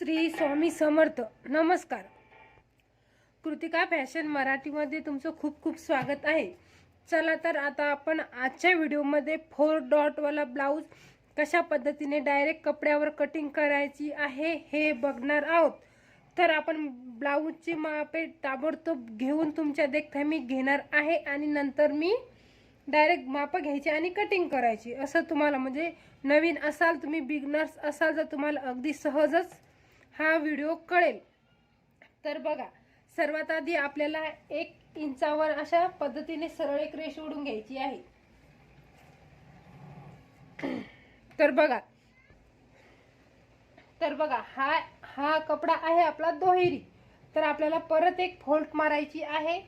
श्री स्वामी समर्थ. नमस्कार. कृतिका फॅशन मराठीमध्ये तुमचं खूप खूप स्वागत आहे. चला तर आता आपण आजच्या व्हिडिओमध्ये फोर डॉटवाला ब्लाऊज कशा पद्धतीने डायरेक्ट कपड्यावर कटिंग करायची आहे हे बघणार आहोत. तर आपण ब्लाऊजची मापे ताबडतोब घेऊन तुमच्या देखता मी घेणार आहे आणि नंतर मी डायरेक्ट मापं घ्यायची आणि कटिंग करायची. असं तुम्हाला म्हणजे नवीन असाल तुम्ही बिगनर्स असाल तर तुम्हाला अगदी सहजच हा व्हिडिओ कळेल. तर बघा सर्वात आधी आपल्याला एक इंचावर अशा पद्धतीने सरळ एक रेष ओढून घ्यायची आहे. तर बघा तर बघा हा हा कपडा आहे आपला दोहेरी. तर आपल्याला परत एक फोल्ट मारायची आहे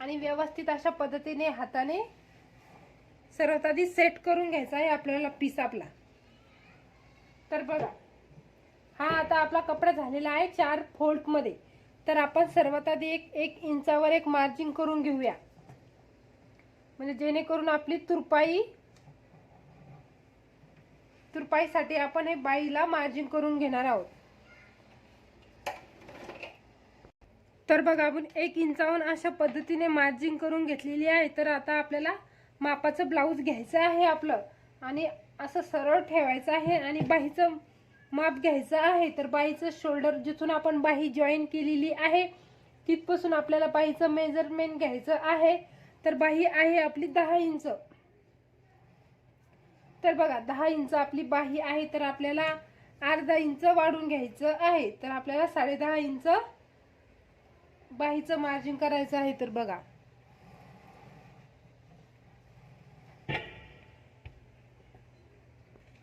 आणि व्यवस्थित अशा पद्धतीने हाताने सर्वात आधी सेट करून घ्यायचा आहे आपल्याला पीस आपला. तर बघा हा आता आपला कपडा झालेला आहे चार फोल्टमध्ये तर आपण सर्वात आधी एक एक इंचावर एक मार्जिन करून घेऊया. म्हणजे जेणेकरून आपली तुरपाई तुरपाईसाठी आपण हे बाईला मार्जिन करून घेणार आहोत. तर बघा आपण एक इंचावर अशा पद्धतीने मार्जिन करून घेतलेली आहे. तर आता आपल्याला मापाचं ब्लाऊज घ्यायचं आहे आपलं. आणि असं सरळ ठेवायचं आहे आणि बाहीचं माप घ्यायचं आहे तर बाईचं शोल्डर जिथून आपण बाही जॉईन केलेली आहे तिथपासून आपल्याला बाहीचं मेजरमेंट घ्यायचं आहे. तर बाही आहे आपली दहा इंच. तर बघा दहा इंच आपली बाही आहे तर आपल्याला अर्धा इंच वाढून घ्यायचं आहे. तर आपल्याला साडेदहा इंच बाहीचं मार्जिन करायचं आहे तर बघा.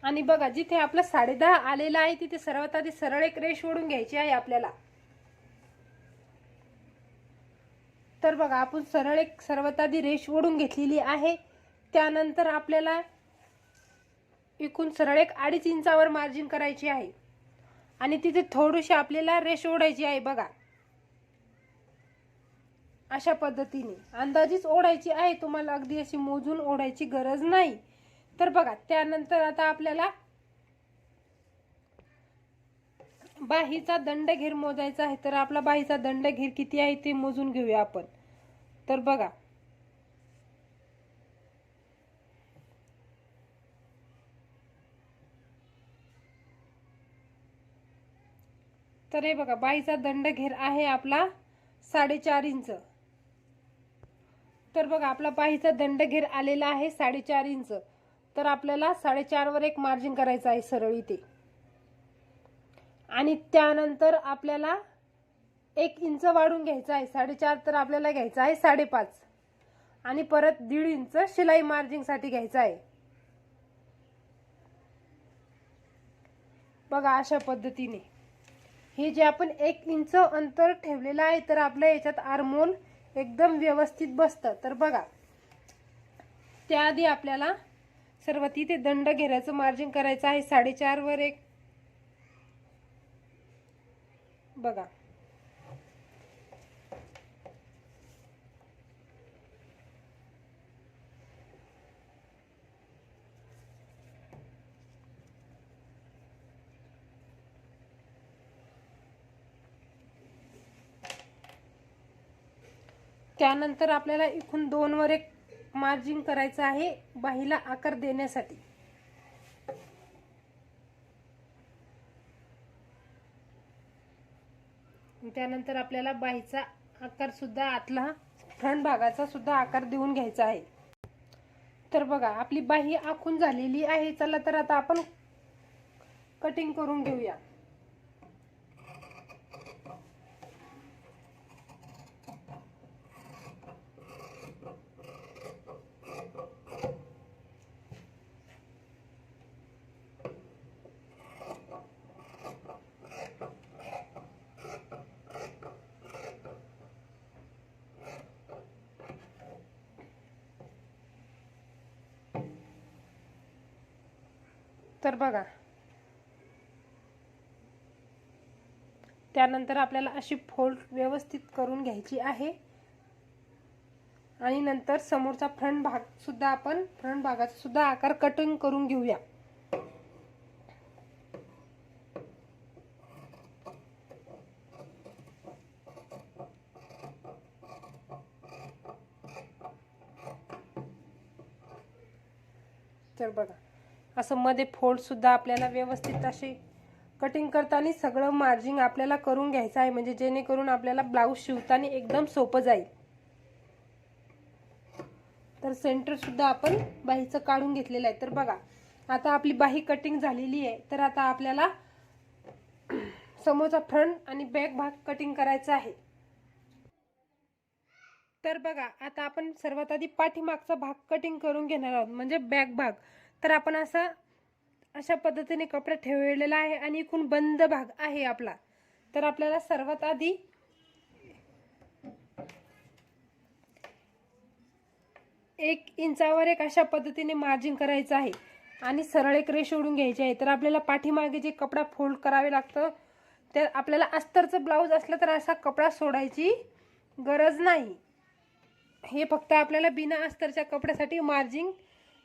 आणि बघा जिथे आपलं साडेदहा आलेला आहे तिथे सर्वात आधी सरळ एक रेष ओढून घ्यायची आहे आपल्याला. तर बघा आपण सरळ एक सर्वात आधी रेष ओढून घेतलेली आहे. त्यानंतर आपल्याला एकूण सरळ एक अडीच इंचावर मार्जिन करायची आहे. आणि तिथे थोडीशी आपल्याला रेष ओढायची आहे बघा. अशा पद्धतीने. अंदाजीच ओढायची आहे तुम्हाला अगदी अशी मोजून ओढायची गरज नाही. तर बघा त्यानंतर आता आपल्याला बाहीचा दंडघेर मोजायचा आहे. तर आपला बाहीचा दंडघेर किती आहे ते मोजून घेऊया आपण. तर बघा. तर हे बघा बाईचा दंडघेर आहे आपला साडेचार इंच. तर बघा आपला बाहीचा दंडघेर आलेला आहे साडेचार इंच. तर आपल्याला साडेचारवर एक मार्जिन करायचं आहे सरळ इथे. आणि त्यानंतर आपल्याला एक इंच वाढून घ्यायचं आहे. साडेचार तर आपल्याला घ्यायचं आहे साडेपाच. आणि परत दीड इंच शिलाई मार्जिनसाठी घ्यायचं आहे. बघा अशा पद्धतीने. हे जे आपण एक इंच अंतर ठेवलेलं आहे तर आपल्या याच्यात आरमोल एकदम व्यवस्थित बसतं. तर बघा त्याआधी आपल्याला सर्वात इथे दंड घेऱ्याचं मार्जिन करायचं आहे. साडेचारवर एक. बघा. त्यानंतर आपल्याला इथून दोनवर एक मार्जिन करायचं आहे बाहीला आकार देण्यासाठी. त्यानंतर आपल्याला बाहीचा आकार सुद्धा आतला फ्रंट भागाचा सुद्धा आकार देऊन घ्यायचा आहे. तर बघा आपली बाही आखून झालेली आहे. चला तर आता आपण कटिंग करून घेऊया. तर बघा. त्यानंतर आपल्याला अशी फोल्ड व्यवस्थित करून घ्यायची आहे. आणि नंतर समोरचा फ्रंट भाग सुद्धा आपण फ्रंट भागाचा सुद्धा आकार कटिंग करून घेऊया. तर बघा. असं मध्ये फोल्ड सुद्धा आपल्याला व्यवस्थित असे कटिंग करताना सगळं मार्जिंग आपल्याला करून घ्यायचं आहे. म्हणजे जेणेकरून आपल्याला ब्लाऊज शिवताना एकदम सोपं जाईल. तर सेंटर सुद्धा आपण बाहीचं काढून घेतलेलं आहे. तर बघा आता आपली बाही कटिंग झालेली आहे. तर आता आपल्याला समोरचा फ्रंट आणि बॅक भाग कटिंग करायचा आहे. तर बघा आता आपण सर्वात आधी पाठीमागचा भाग कटिंग करून घेणार आहोत. म्हणजे बॅक भाग. तर आपण असा अशा पद्धतीने कपडा ठेवलेला आहे आणि एकूण बंद भाग आहे आपला. तर आपल्याला सर्वात आधी एक इंचावर एक अशा पद्धतीने मार्जिन करायचं आहे आणि सरळ एक रेष ओढून घ्यायची आहे. तर आपल्याला पाठीमागे जे कपडा फोल्ड करावे लागतं तर आपल्याला अस्तरचं ब्लाऊज असलं तर असा कपडा सोडायची गरज नाही. हे फक्त आपल्याला बिना अस्तरच्या कपड्यासाठी मार्जिंग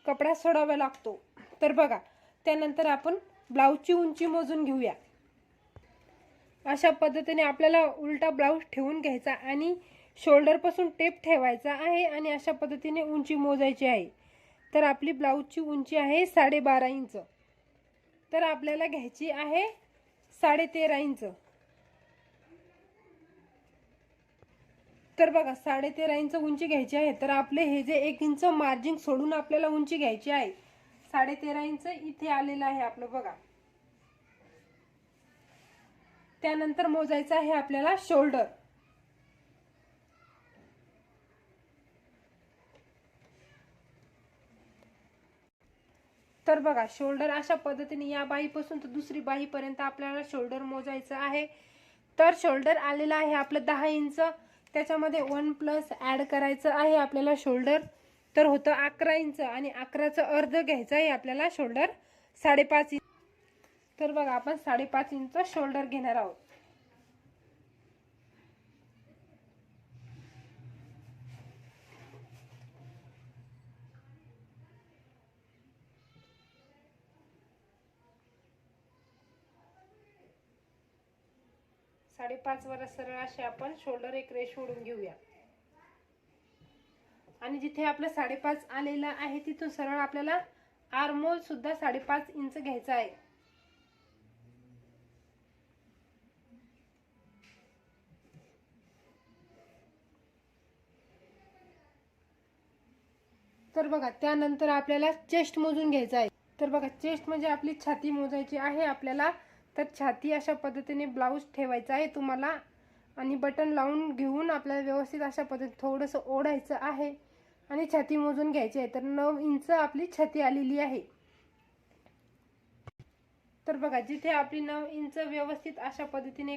कपडा सोडावा लागतो. तर बघा त्यानंतर आपण ब्लाऊजची उंची मोजून घेऊया. अशा पद्धतीने आपल्याला उलटा ब्लाऊज ठेवून घ्यायचा आणि शोल्डरपासून टेप ठेवायचा आहे आणि अशा पद्धतीने उंची मोजायची आहे. तर आपली ब्लाऊजची उंची आहे साडेबारा इंच. तर आपल्याला घ्यायची आहे साडेतेरा इंच. तर बघा साडे तेरा इंच उंची घ्यायची आहे. तर आपले हे जे एक इंच मार्जिन सोडून आपल्याला उंची घ्यायची आहे. साडे तेरा इंच इथे आलेलं आहे आपलं बघा. त्यानंतर मोजायचं आहे आपल्याला शोल्डर तर बघा शोल्डर अशा पद्धतीने या बाहीपासून तर दुसरी बाहीपर्यंत आपल्याला शोल्डर मोजायचं आहे. तर शोल्डर आलेलं आहे आपलं दहा इंच. त्याच्यामध्ये वन प्लस ॲड करायचं आहे आपल्याला शोल्डर. तर होतं अकरा इंच आणि अकराचं अर्ध घ्यायचं आहे आपल्याला शोल्डर. साडेपाच इंच. तर बघा आपण साडेपाच इंच शोल्डर घेणार आहोत. साडेपाच वर सरळ असे आपण शोल्डर एक रेश ओढून घेऊया. आणि जिथे आपलं साडेपाच आलेलं आहे तिथून सरळ आपल्याला आर्मोल सुद्धा साडेपाच इंच घ्यायचा आहे. तर बघा त्यानंतर आपल्याला चेस्ट मोजून घ्यायचं आहे. तर बघा चेस्ट म्हणजे आपली छाती मोजायची आहे आपल्याला तर छाती अशा पद्धतीने ब्लाऊज ठेवायचा आहे तुम्हाला. आणि बटन लावून घेऊन आपल्याला व्यवस्थित अशा पद्धतीने थोडंसं ओढायचं आहे. आणि छाती मोजून घ्यायची आहे. तर नऊ इंच आपली छाती आलेली आहे. तर बघा जिथे आपली नऊ इंच व्यवस्थित अशा पद्धतीने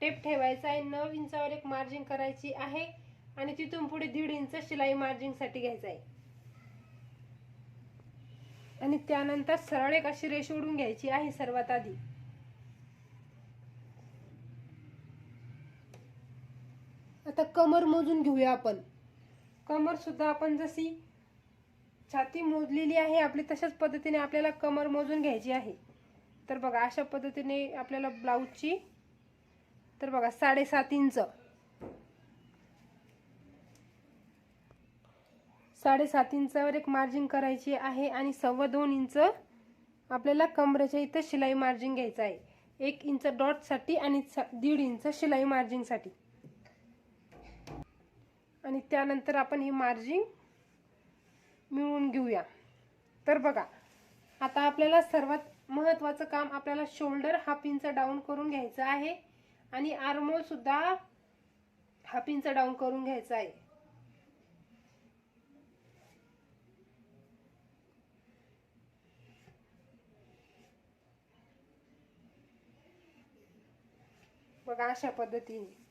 टेप ठेवायचा आहे नऊ इंचावर एक मार्जिंग करायची आहे. आणि तिथून पुढे दीड इंच शिलाई मार्जिंगसाठी घ्यायचं आहे. आणि त्यानंतर सरळ एक अशी रेष ओढून घ्यायची आहे सर्वात आधी. आता कमर मोजून घेऊया आपण. कमर सुद्धा आपण जशी छाती मोजलेली आहे आपली तशाच पद्धतीने आपल्याला कमर मोजून घ्यायची आहे. तर बघा अशा पद्धतीने आपल्याला ब्लाऊजची तर बघा साडेसात इंच. साडेसात इंचावर एक मार्जिन करायची आहे आणि सव्वा दोन इंच आपल्याला कमरेच्या इथं शिलाई मार्जिन घ्यायचं आहे. एक इंच डॉटसाठी आणि दीड इंच शिलाई मार्जिंगसाठी आणि त्यानंतर आपण हे मार्जिंग मिळवून घेऊया. तर बघा आता आपल्याला सर्वात महत्त्वाचं काम आपल्याला शोल्डर हाफ इंच डाऊन करून घ्यायचं आहे आणि आर्मोल सुद्धा हाफ इंच डाऊन करून घ्यायचं आहे. बघा अशा पद्धतीने.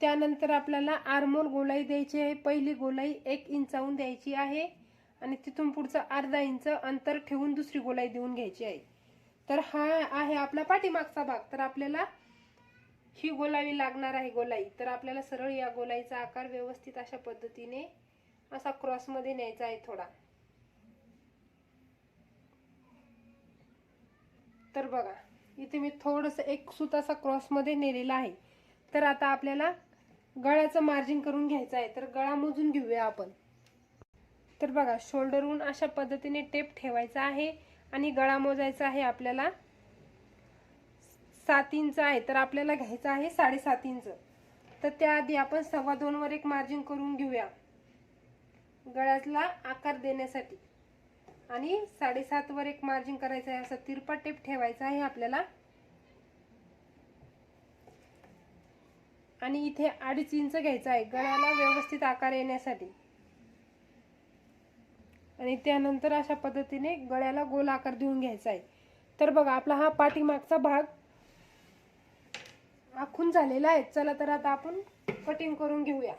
त्यानंतर आपल्याला आरमोल गोलाई द्यायची आहे. पहिली गोलाई एक इंचाहून द्यायची आहे. आणि तिथून पुढचं अर्धा इंच अंतर ठेवून दुसरी गोलाई देऊन घ्यायची आहे. तर हा आहे आपला पाठीमागचा भाग. तर आपल्याला ही गोलावी लागणार आहे गोलाई. तर आपल्याला सरळ या गोलाईचा आकार व्यवस्थित अशा पद्धतीने असा क्रॉसमध्ये न्यायचा आहे थोडा. तर बघा इथे मी थोडंसं एक सूत असा क्रॉसमध्ये नेलेला आहे. तर आता आपल्याला गळ्याचं मार्जिन करून घ्यायचं आहे तर गळा मोजून घेऊया आपण. तर बघा शोल्डरहून अशा पद्धतीने टेप ठेवायचा आहे आणि गळा मोजायचा आहे आपल्याला सात इंच आहे तर आपल्याला घ्यायचं आहे साडेसात इंच. तर त्याआधी आपण सव्वा दोनवर एक मार्जिन करून घेऊया. गळ्याला आकार देण्यासाठी. आणि साडेसातवर एक मार्जिन करायचं आहे असं तिरपा टेप ठेवायचा आहे आपल्याला. आणि इथे अडीच इंच घ्यायचं आहे. गळ्याला व्यवस्थित आकार येण्यासाठी. आणि त्यानंतर अशा पद्धतीने गळ्याला गोल आकार देऊन घ्यायचा आहे. तर बघा आपला हा पाठीमागचा भाग आखून झालेला आहे. चला तर आता आपण कटिंग करून घेऊया.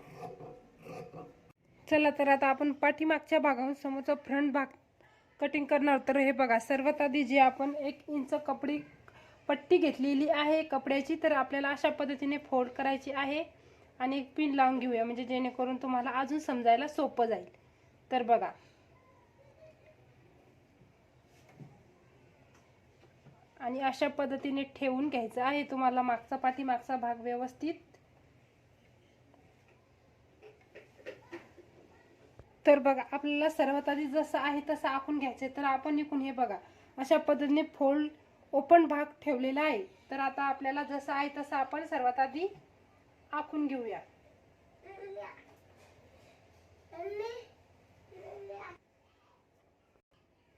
चला तर आता आपण पाठीमागच्या भागाहून समोरचा फ्रंट भाग कटिंग करणार. तर हे बघा सर्वात आधी जे आपण एक इंच कपडी पट्टी घेतलेली आहे. कपड्याची तर आपल्याला अशा पद्धतीने फोल्ड करायची आहे. आणि एक पिन लावून घेऊया. म्हणजे जेणेकरून तुम्हाला अजून समजायला सोपं जाईल. तर बघा. आणि अशा पद्धतीने ठेवून घ्यायचं आहे. तुम्हाला मागचा पाठी मागचा भाग व्यवस्थित. तर बघा आपल्याला सर्वात आधी जसं आहे तसं आखून घ्यायचं तर आपण इकून हे बघा. अशा पद्धतीने फोल्ड ओपन भाग ठेवलेला आहे. तर आता आपल्याला जसं आहे तसं आपण सर्वात आधी आखून घेऊया.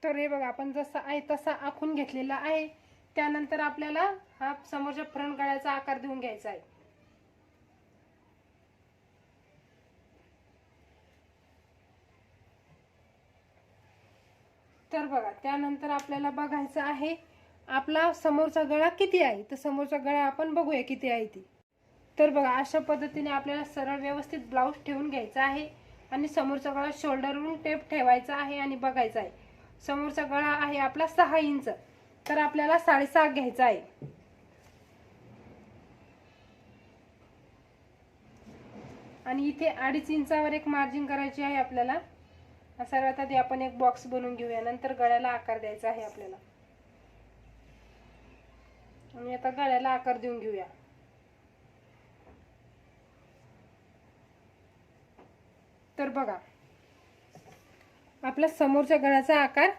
तर हे बघा आपण जसं आहे तसा आखून घेतलेला आहे. त्यानंतर आपल्याला हा समोरच्या फ्रंट गळ्याचा आकार देऊन घ्यायचा आहे. तर बघा त्यानंतर आपल्याला बघायचं आहे आपला समोरचा गळा किती आहे? तर समोरचा गळा आपण बघूया किती आहे ती. तर बघा अशा पद्धतीने आपल्याला सरळ व्यवस्थित ब्लाऊज ठेवून घ्यायचा आहे आणि समोरचा गळा शोल्डरवरून टेप ठेवायचा आहे आणि बघायचा आहे. समोरचा गळा आहे आपला सहा इंच तर आपल्याला साडेसहा घ्यायचा आहे. आणि इथे अडीच इंचावर एक मार्जिन करायची आहे आपल्याला. सर्वात आधी आपण एक बॉक्स बनवून घेऊया नंतर गळ्याला आकार द्यायचा आहे आपल्याला. आणि आता गळ्याला आकार देऊन घेऊया. तर बघा आपला समोरच्या गळ्याचा आकार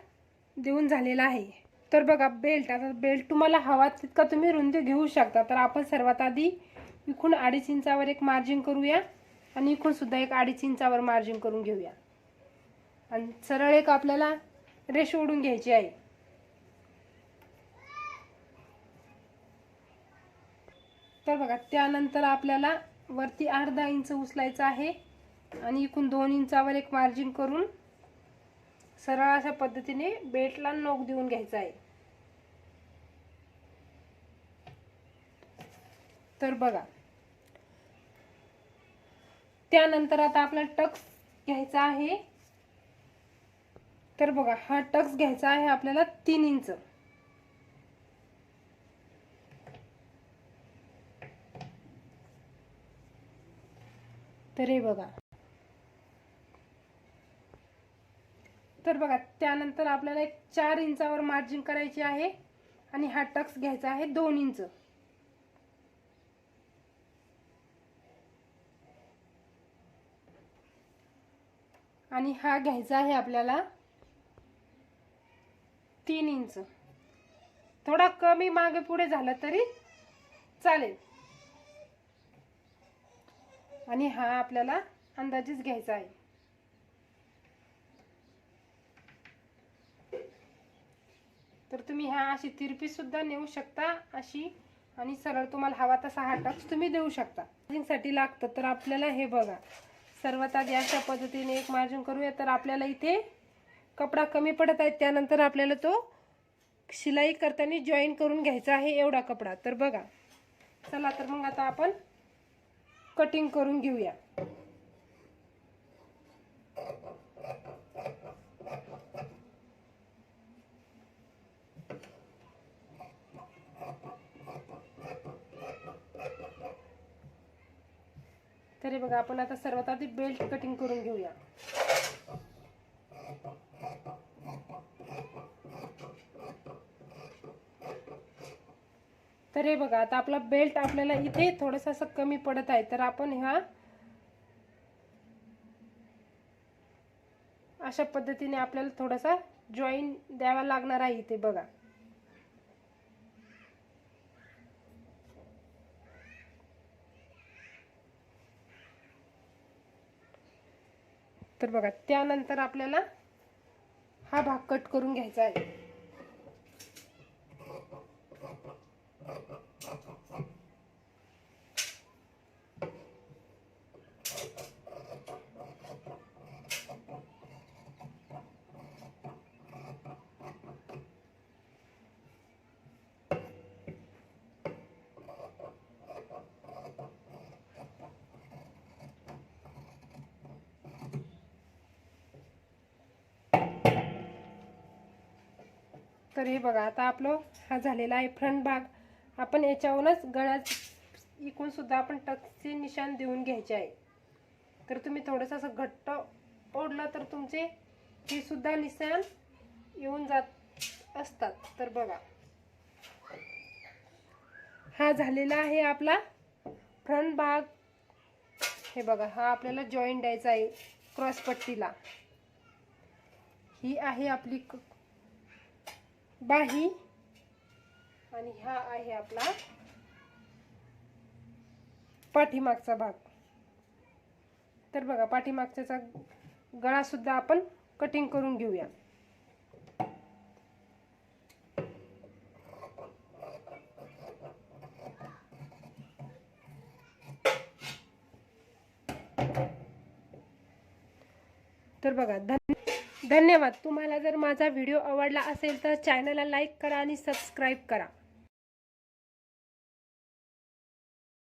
देऊन झालेला आहे. तर बघा बेल्ट आता बेल्ट तुम्हाला हवा तितका तुम्ही रुंदी घेऊ शकता. तर आपण सर्वात आधी इकून अडीच इंचावर एक मार्जिन करूया आणि इकून सुद्धा एक अडीच इंचावर मार्जिन करून घेऊया. आणि सरळ एक आपल्याला रेष ओढून घ्यायची आहे. तर बघा त्यानंतर आपल्याला वरती अर्धा इंच उचलायचं आहे आणि इकून दोन इंचावर एक मार्जिन करून सरळ अशा पद्धतीने बेल्टला नोक देऊन घ्यायचा आहे. तर बघा त्यानंतर आता आपल्याला टक्स घ्यायचा आहे. तर बघा हा टक्स घ्यायचा आहे आपल्याला तीन इंच. तर हे बघा. तर बघा त्यानंतर आपल्याला एक चार इंचावर मार्जिन करायची आहे आणि हा टक्स घ्यायचा आहे दोन इंच. आणि हा घ्यायचा आहे आपल्याला तीन इंच. थोडा कमी मागे पुढे झालं तरी चालेल. आणि हा आपल्याला अंदाजेच घ्यायचा आहे. तर तुम्ही ह्या अशी तिरपीसुद्धा नेऊ शकता अशी आणि सरळ तुम्हाला हवा तसा हा टक्स तुम्ही देऊ शकता. साठी लागतं तर आपल्याला हे बघा. सर्वात आधी अशा पद्धतीने एक मार्जिन करूया तर आपल्याला इथे कपडा कमी पडत आहे त्यानंतर आपल्याला तो शिलाई करताना जॉईन करून घ्यायचा आहे एवढा कपडा. तर बघा. चला तर मग आता आपण कटिंग करून घेऊया. तरी बघा आपण आता सर्वात आधी बेल्ट कटिंग करून घेऊया. तर हे बघा आता आपला बेल्ट आपल्याला इथे थोडंसं असं कमी पडत आहे. तर आपण ह्या अशा पद्धतीने आपल्याला थोडासा जॉईन द्यावा लागणार आहे इथे बघा. तर बघा त्यानंतर आपल्याला हा भाग कट करून घ्यायचा आहे. तर हे बघा आता आपलं हा झालेला आहे फ्रंट भाग. आपण याच्यावरूनच गळ्यात इकून सुद्धा आपण टक्सचे निशाण देऊन घ्यायचे आहे. तर तुम्ही थोडंसं असं घट्ट ओढलं तर तुमचे हे सुद्धा निशाण येऊन जात असतात. तर बघा. हा झालेला आहे आपला फ्रंट भाग. हे बघा हा आपल्याला जॉईंट द्यायचा आहे क्रॉस पट्टीला. ही आहे आपली क- बाही आणि हा आहे आपला पाठीमागचा भाग. तर बघा पाठीमागच्याचा गळा सुद्धा आपण कटिंग करून घेऊया. तर बघा धन धन्यवाद. तुम्हाला जर माझा व्हिडिओ आवडला असेल तर चॅनलला लाईक करा आणि सबस्क्राईब करा.